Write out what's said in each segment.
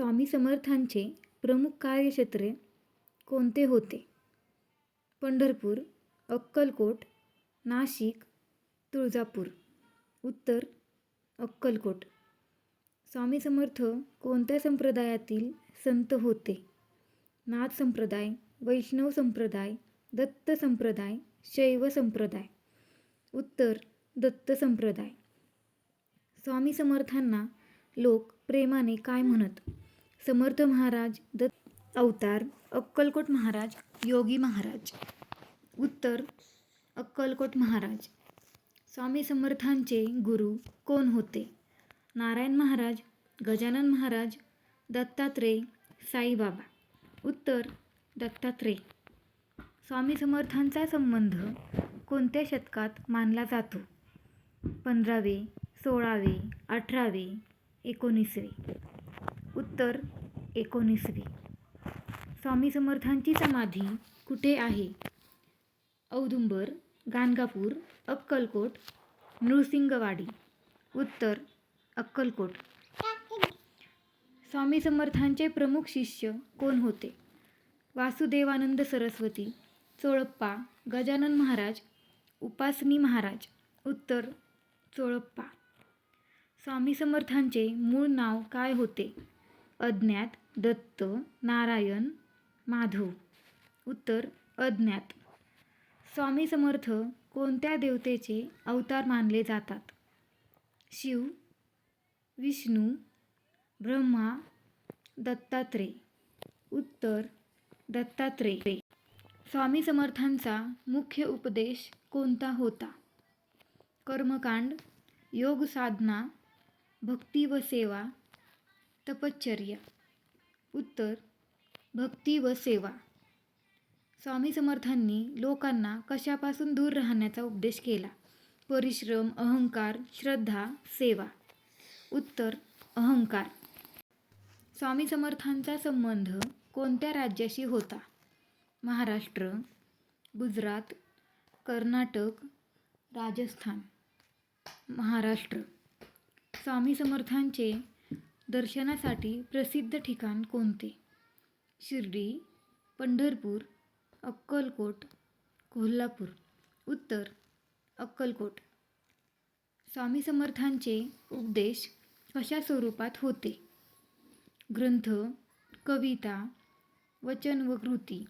स्वामी समर्थांचे प्रमुख कार्यक्षेत्रे कोणते होते? पंढरपूर अक्कलकोट नाशिक तुळजापूर. उत्तर अक्कलकोट. स्वामी समर्थ कोणत्या संप्रदायातील संत होते? नाथ संप्रदाय वैष्णव संप्रदाय दत्त संप्रदाय शैव संप्रदाय. उत्तर दत्त संप्रदाय. स्वामी समर्थांना लोक प्रेमाने काय म्हणत? समर्थ महाराज दत्त अवतार अक्कलकोट महाराज योगी महाराज. उत्तर अक्कलकोट महाराज. स्वामी समर्थांचे गुरु कोण होते? नारायण महाराज गजानन महाराज दत्तात्रेय साईबाबा. उत्तर दत्तात्रेय. स्वामी समर्थांचा संबंध कोणत्या शतकात मानला जातो? पंधरावे सोळावे अठरावे एकोणीसवे. उत्तर एकोणीसवी. स्वामी समर्थांची समाधी कुठे आहे? औदुंबर गाणगापूर अक्कलकोट नृसिंगवाडी. उत्तर अक्कलकोट. स्वामी समर्थांचे प्रमुख शिष्य कोण होते? वासुदेवानंद सरस्वती चोळप्पा गजानन महाराज उपासनी महाराज. उत्तर चोळप्पा. स्वामी समर्थांचे मूळ नाव काय होते? अज्ञात दत्त नारायण माधव. उत्तर अज्ञात. स्वामी समर्थ कोणत्या देवतेचे अवतार मानले जातात? शिव विष्णू ब्रह्मा दत्तात्रेय उत्तर दत्तात्रेय स्वामी समर्थांचा मुख्य उपदेश कोणता होता? कर्मकांड योग साधना भक्ती व सेवा तपश्चर्या. उत्तर भक्ती व सेवा. स्वामी समर्थांनी लोकांना कशापासून दूर राहण्याचा उपदेश केला? परिश्रम अहंकार श्रद्धा सेवा. उत्तर अहंकार. स्वामी समर्थांचा संबंध कोणत्या राज्याशी होता? महाराष्ट्र गुजरात कर्नाटक राजस्थान. महाराष्ट्र. स्वामी समर्थांचे दर्शनासाठी प्रसिद्ध ठिकाण कोणते? शिर्डी पंढरपूर अक्कलकोट कोल्हापूर. उत्तर अक्कलकोट. स्वामी समर्थांचे उपदेश कशा स्वरूपात होते. ग्रंथ कविता वचन व कृती.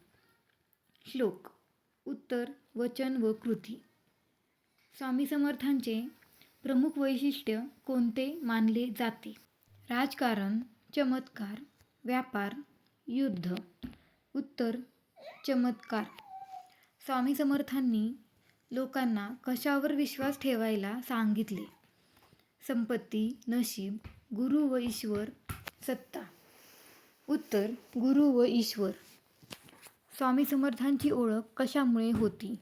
श्लोक उत्तर वचन व कृती. स्वामी समर्थांचे प्रमुख वैशिष्ट्य कोणते मानले जाते? राजकारण चमत्कार व्यापार युद्ध. उत्तर चमत्कार. स्वामी समर्थांनी लोकांना कशावर विश्वास ठेवायला सांगितले? संपत्ती नशीब गुरु व ईश्वर सत्ता. उत्तर गुरु व ईश्वर. स्वामी समर्थांची ओळख कशामुळे होती?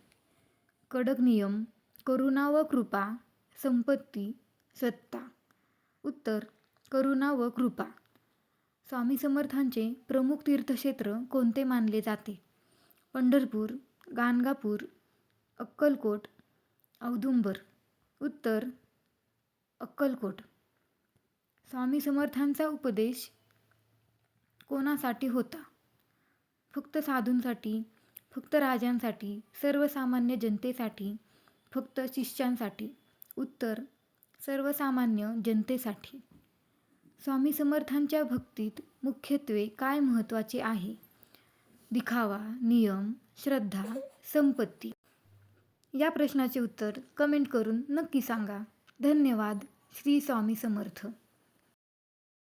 कडक नियम करुणा व कृपा संपत्ती सत्ता. उत्तर करुणा व कृपा. स्वामी समर्थांचे प्रमुख तीर्थक्षेत्र कोणते मानले जाते? पंढरपूर गाणगापूर अक्कलकोट औदुंबर. उत्तर अक्कलकोट. स्वामी समर्थांचा उपदेश कोणासाठी होता? फक्त साधूंसाठी फक्त राजांसाठी सर्वसामान्य जनतेसाठी फक्त शिष्यांसाठी? उत्तर सर्वसामान्य जनतेसाठी. स्वामी समर्थांच्या भक्तीत मुख्यत्वे काय महत्त्वाचे आहे? दिखावा नियम श्रद्धा संपत्ती. या प्रश्नाचे उत्तर कमेंट करून नक्की सांगा. धन्यवाद. श्री स्वामी समर्थ.